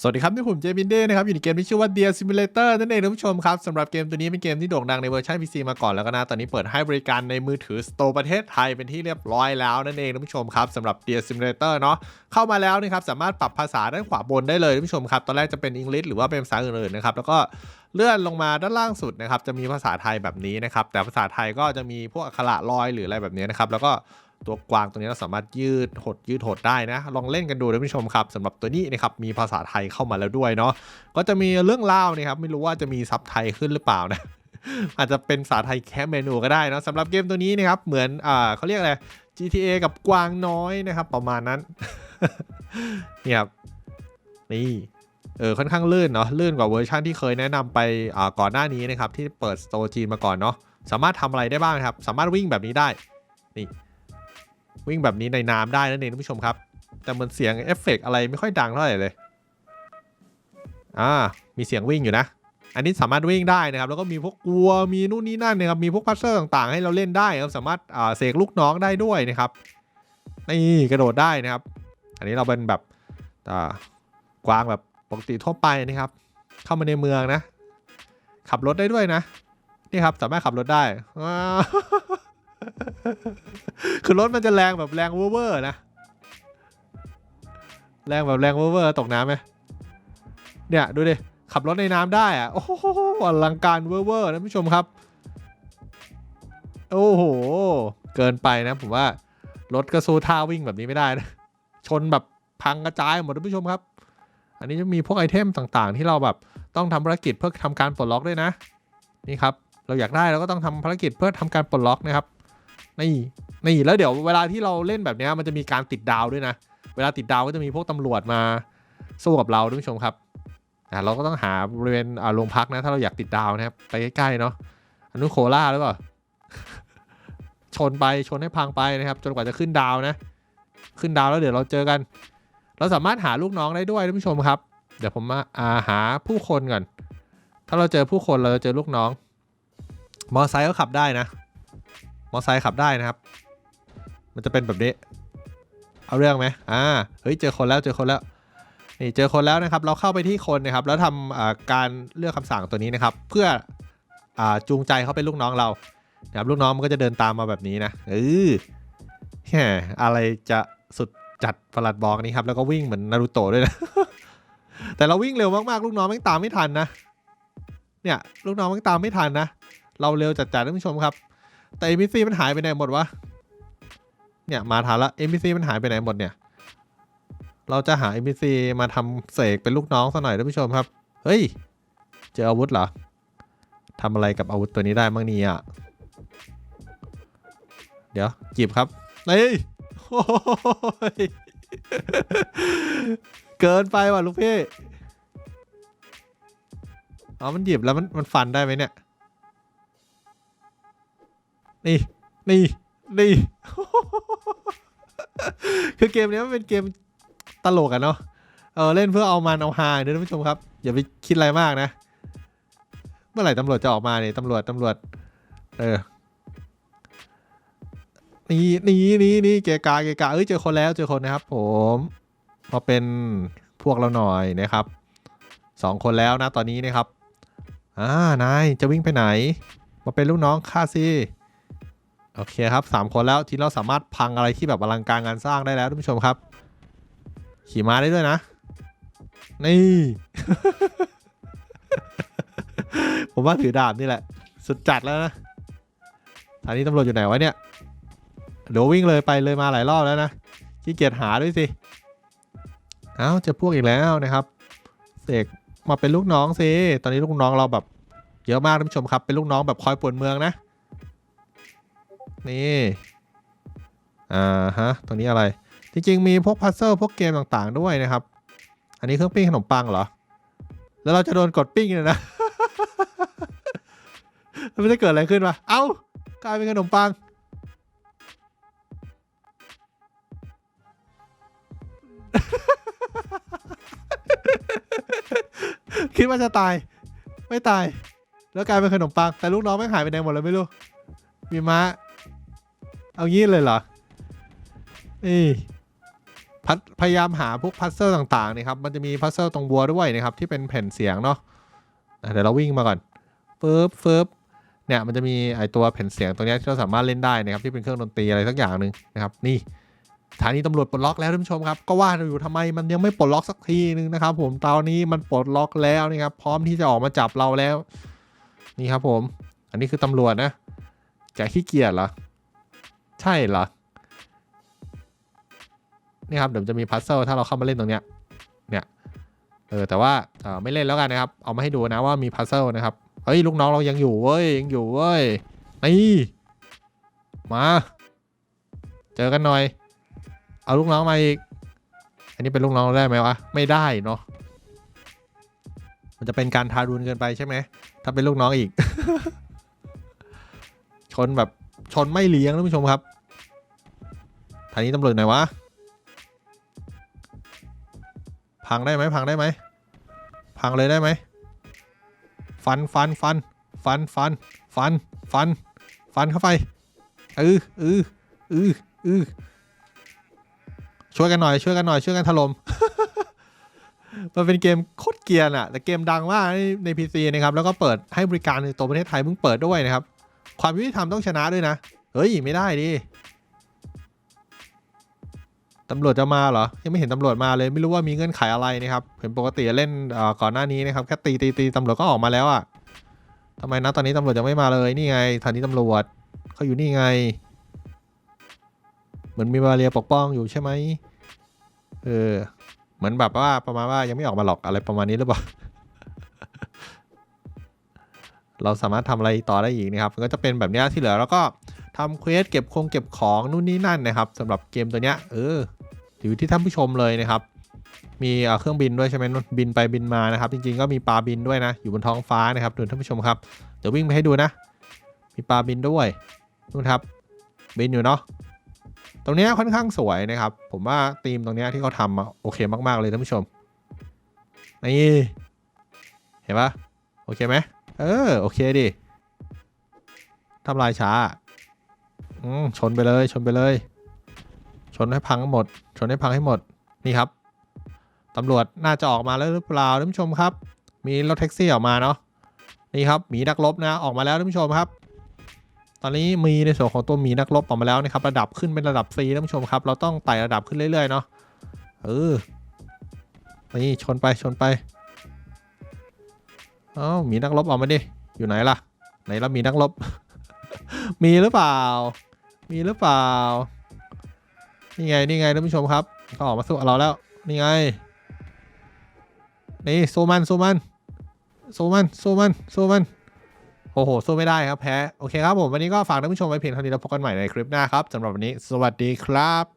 สวัสดีครับนี่ผมเจมินเด้นะครับอยู่ในเกมที่ชื่อว่า Dear Simulator นั่นเองท่านผู้ชมครับสำหรับเกมตัวนี้เป็นเกมที่โด่งดังในเวอร์ชัน PC มาก่อนแล้วก็นะตอนนี้เปิดให้บริการในมือถือสโตร์ประเทศไทยเป็นที่เรียบร้อยแล้วนั่นเองท่านผู้ชมครับสำหรับ Dear Simulator เนาะเข้ามาแล้วนะครับสามารถปรับภาษาด้านขวาบนได้เลยท่านผู้ชมครับตอนแรกจะเป็นอังกฤษหรือว่าเป็นภาษาอื่นๆนะครับแล้วก็เลื่อนลงมาด้านล่างสุดนะครับจะมีภาษาไทยแบบนี้นะครับแต่ภาษาไทยก็จะมีพวกอักขระลอยหรืออะไรแบบนี้นะครับแล้วก็ ตัวกวางตัวนี้เราสามารถยืดหดยืดหดได้นะ ลองเล่นกันดูท่านผู้ชมครับสำหรับตัวนี้นะครับมีภาษาไทยเข้ามาแล้วด้วยเนาะก็จะมีเรื่องเล่านะครับไม่รู้ว่าจะมีซับไทยขึ้นหรือเปล่านะอาจจะเป็นภาษาไทยแค่เมนูก็ได้นะสำหรับเกมตัวนี้นะครับเหมือนอ่าเขาเรียกอะไร GTA กับกวางน้อยนะครับ ประมาณนั้นเนี่ยครับนี่เออค่อนข้างลื่นเนาะลื่นกว่าเวอร์ชันที่เคยแนะนำไปอ่าก่อนหน้านี้นะครับที่เปิดสโตร์จีนมาก่อนเนาะสามารถทำอะไรได้บ้างครับ สามารถวิ่งแบบนี้ได้นี่ วิ่งแบบนี้ในน้ำได้นั่นเองท่านผู้ชมครับ แต่เหมือนเสียงเอฟเฟกต์อะไรไม่ค่อยดังเท่าไหร่เลยอ่ามีเสียงวิ่งอยู่นะ อันนี้สามารถวิ่งได้นะครับแล้วก็มีพวกกลัวมีนู่นนี่นั่นนะครับมีพวกพัซเซอร์ต่างๆ ให้เราเล่นได้ครับสามารถอ่าเสกลูกน้องได้ด้วยนะครับนี่กระโดดได้นะครับ อันนี้เราเป็นแบบอ่ากวางแบบปกติทั่วไปนะครับ เข้ามาในเมืองนะ ขับรถได้ด้วยนะนี่ครับสามารถขับรถได้ว้า คือรถมันจะแรงแบบแรงเวอร์ๆนะ แรงแบบแรงเวอร์ๆตกน้ำไหมเนี่ยดูดิ ขับรถในน้ำได้อะโอ้โหอลังการเวอร์ๆนะผู้ชมครับ โอ้โห เกินไปนะผมว่า รถก็สู้ท่าวิ่งแบบนี้ไม่ได้นะ ชนแบบพังกระจายหมดท่านผู้ชมครับ อันนี้จะมีพวกไอเทมต่างๆ ที่เราแบบต้องทำภารกิจเพื่อทำการปลดล็อกด้วยนะ นี่ครับ เราอยากได้เราก็ต้องทำภารกิจเพื่อทำการปลดล็อกนะครับ นี่นี่แล้วเดี๋ยวเวลาที่เราเล่นแบบนี้มันจะมีการติดดาวด้วยนะ เวลาติดดาวก็จะมีพวกตำรวจมาสู้กับเราท่านผู้ชมครับอ่าเราก็ต้องหาบริเวณอ่าโรงพักนะ ถ้าเราอยากติดดาวนะครับไปใกล้ๆเนาะอันนู้นโคล่าหรือเปล่าชนไปชนให้พังไปนะครับ จนกว่าจะขึ้นดาวนะ ขึ้นดาวแล้วเดี๋ยวเราเจอกัน เราสามารถหาลูกน้องได้ด้วยท่านผู้ชมครับ เดี๋ยวผมมาอ่าหาผู้คนก่อน ถ้าเราเจอผู้คนเราจะเจอลูกน้อง มอไซค์ก็ขับได้นะ มอไซค์ขับได้นะครับ มันจะเป็นแบบนี้ เอาเรื่องไหมอ่า เฮ้ย เจอคนแล้ว เจอคนแล้ว นี่เจอคนแล้วนะครับ เราเข้าไปที่คนนะครับ แล้วทำการเลือกคำสั่งตัวนี้นะครับ เพื่ออาจูงใจเขาเป็นลูกน้องเรา นะครับ ลูกน้องมันก็จะเดินตามมาแบบนี้นะ เออแหมอะไรจะสุดจัดประหลัดบอกนี้ครับ แล้วก็วิ่งเหมือนนารูโตะด้วยนะ แต่เราวิ่งเร็วมากๆ ลูกน้องไม่งตามไม่ทันนะ เนี่ย ลูกน้องไม่งตามไม่ทันนะ เราเร็วจัดๆท่านผู้ชมครับ แต่ NPC มันหายไปไหนหมดวะ เนี่ยมาทันละ NPC มันหายไปไหนหมดเนี่ย เราจะหา NPC มาทำเสกเป็นลูกน้องสักหน่อยท่านผู้ชมครับ เฮ้ย เจออาวุธเหรอทำอะไรกับอาวุธตัวนี้ได้บ้างนี่ยเดี๋ยวจีบครับเฮ้ยโอ้ยเกินไปว่ะลูกพี่ อ๋อ มันหยิบแล้วมันมันฟันได้ไหมเนี่ย นี่นี่นี่คือเกมนี้มันเป็นเกมตลกอะเนาะเออเล่นเพื่อเอามันเอาฮาเด้อท่านผู้ชมครับ อย่าไปคิดอะไรมากนะ เมื่อไหร่ตำรวจจะออกมาเนี่ยตำรวจตำรวจ เออนี่นี่นี่นี่เกกาเกกาเอ้ยเจอคนแล้วเจอคนนะครับ ผมมาเป็นพวกเราหน่อยนะครับสองคนแล้วนะตอนนี้นะครับอ่านายจะวิ่งไปไหน มาเป็นลูกน้องข้าสิ โอเคครับสามคนแล้วที่เราสามารถพังอะไรที่แบบอลังการงานสร้างได้แล้วท่านผู้ชมครับ ขี่ม้าได้ด้วยนะ นี่ ผมว่าถือดาบนี่แหละ สุดจัดแล้วนะทางนี้ตำรวจอยู่ไหนวะเนี่ยเดี๋ยววิ่งเลยไปเลยมาหลายรอบแล้วนะขี้เกียจหาด้วยสิเอ้าจอพวกอีกแล้วนะครับเสกมาเป็นลูกน้องสิตอนนี้ลูกน้องเราแบบเยอะมากท่านผู้ชมครับ เป็นลูกน้องแบบคอยป่วนเมืองนะ นี่อ่าฮะตรงนี้อะไร จริงๆ มีพวกพัซเซิลพวกเกมต่างๆด้วยนะครับ อันนี้เครื่องปิ้งขนมปังเหรอ แล้วเราจะโดนกดปิ้งเลยนะแล้วมันจะเกิดอะไรขึ้นวะเอ้ากลายเป็นขนมปัง คิดว่าจะตาย ไม่ตาย แล้วกลายเป็นขนมปัง แต่ลูกน้องไม่หายไปไหนหมดเลยไม่รู้ มีม้า เอางี้เลยเหรอนี่พัดพยายามหาพวกพัซเซิลต่างๆนะครับ มันจะมีพัซเซิลตรงบัวด้วยนะครับ ที่เป็นแผ่นเสียงเนาะเดี๋ยวเราวิ่งมาก่อนฟึบฟึบเนี่ยมันจะมีไอตัวแผ่นเสียงตรงนี้ที่เราสามารถเล่นได้นะครับ ที่เป็นเครื่องดนตรีอะไรสักอย่างหนึ่งนะครับ นี่สถานีตำรวจปลดล็อกแล้วท่านผู้ชมครับ ก็ว่าอยู่ทำไมมันยังไม่ปลดล็อกสักทีนึงนะครับ ผมตอนนี้มันปลดล็อกแล้วนะครับ พร้อมที่จะออกมาจับเราแล้ว นี่ครับผม อันนี้คือตำรวจนะแกขี้เกียจเหรอ ใช่เหรอ นี่ครับเดี๋ยวจะมีพัซเซิลถ้าเราเข้ามาเล่นตรงเนี้ย เนี่ย เออแต่ว่าเออไม่เล่นแล้วกันนะครับ เอามาให้ดูนะว่ามีพัซเซิลนะครับ เฮ้ยลูกน้องเรายังอยู่เว้ยยังอยู่เว้ย นี่ มา เจอกันหน่อย เอาลูกน้องมาอีก อันนี้เป็นลูกน้องเราได้ไหมวะ ไม่ได้เนาะ มันจะเป็นการทารุณเกินไปใช่ไหม ถ้าเป็นลูกน้องอีก ชนแบบ ชนไม่เลี้ยงท่านผู้ชมครับทางนี้ตำรวจไหนวะ พังได้ไหมพังได้ไหม พังเลยได้ไหม ฟันฟันฟัน ฟันฟัน ฟัน ฟัน ฟันเข้าไปเออเออเออเออช่วยกันหน่อย ช่วยกันหน่อย ช่วยกันถล่มมันเป็นเกมโคตรเกียนอะแต่เกมดังมากในใน PC นะครับ แล้วก็เปิดให้บริการในตัวประเทศไทยเพิ่งเปิดด้วยนะครับ ความยุติธรรมต้องชนะด้วยนะ เฮ้ย ไม่ได้ดิตำรวจจะมาเหรอ ยังไม่เห็นตำรวจมาเลย ไม่รู้ว่ามีเงื่อนไขอะไรนะครับเห็นปกติเล่นก่อนหน้านี้นะครับแค่ตีตีตีตำรวจก็ออกมาแล้วอะทำไมนะตอนนี้ตำรวจยังไม่มาเลยนี่ไงสถานีตำรวจเขาอยู่นี่ไง เหมือนมีบาเรียปกป้องอยู่ใช่ไหมเออเหมือนแบบว่าประมาณว่ายังไม่ออกมาหรอกอะไรประมาณนี้หรือเปล่า เราสามารถทำอะไรต่อได้อีกนะครับก็จะเป็นแบบนี้ที่เหลือแล้วก็ทำเควสเก็บคงเก็บของนู่นนี่นั่นนะครับสำหรับเกมตัวเนี้ยเอออยู่ที่ท่านผู้ชมเลยนะครับ มีเครื่องบินด้วยใช่ไหมบินไปบินมานะครับ จริงๆก็มีปลาบินด้วยนะ อยู่บนท้องฟ้านะครับดูท่านผู้ชมครับเดี๋ยววิ่งไปให้ดูนะ มีปลาบินด้วยนู่นครับ บินอยู่เนาะตรงนี้ค่อนข้างสวยนะครับ ผมว่าธีมตรงนี้ที่เขาทำโอเคมากๆเลยท่านผู้ชมนี่เห็นปะโอเคไหม เออ โอเคดิทำลายช้า อืมชนไปเลย ชนไปเลย ชนให้พังหมด ชนให้พังให้หมด นี่ครับ ตำรวจน่าจะออกมาแล้วหรือเปล่าท่านผู้ชมครับ มีรถแท็กซี่ออกมาเนาะ นี่ครับ หมีนักรบนะ ออกมาแล้วท่านผู้ชมครับ ตอนนี้มีในส่วนของตัวหมีนักรบออกมาแล้วนะครับ ระดับขึ้นเป็นระดับ C ท่านผู้ชมครับ เราต้องไต่ระดับขึ้นเรื่อยๆเนาะ เออ นี่ชนไป ชนไป เอ้ามีนักรบออกมาดิ อยู่ไหนล่ะ ไหนเรามีนักรบ มีหรือเปล่า มีหรือเปล่า นี่ไง นี่ไงท่านผู้ชมครับ เขาออกมาสู้เราแล้ว นี่ไง นี่สู้มันสู้มันสู้มันสู้มันสู้มันโอ้โหสู้ไม่ได้ครับแพ้ โอเคครับผม วันนี้ก็ฝากท่านผู้ชมไว้เพียงเท่านี้แล้วพบกันใหม่ในคลิปหน้าครับสำหรับวันนี้ สวัสดีครับ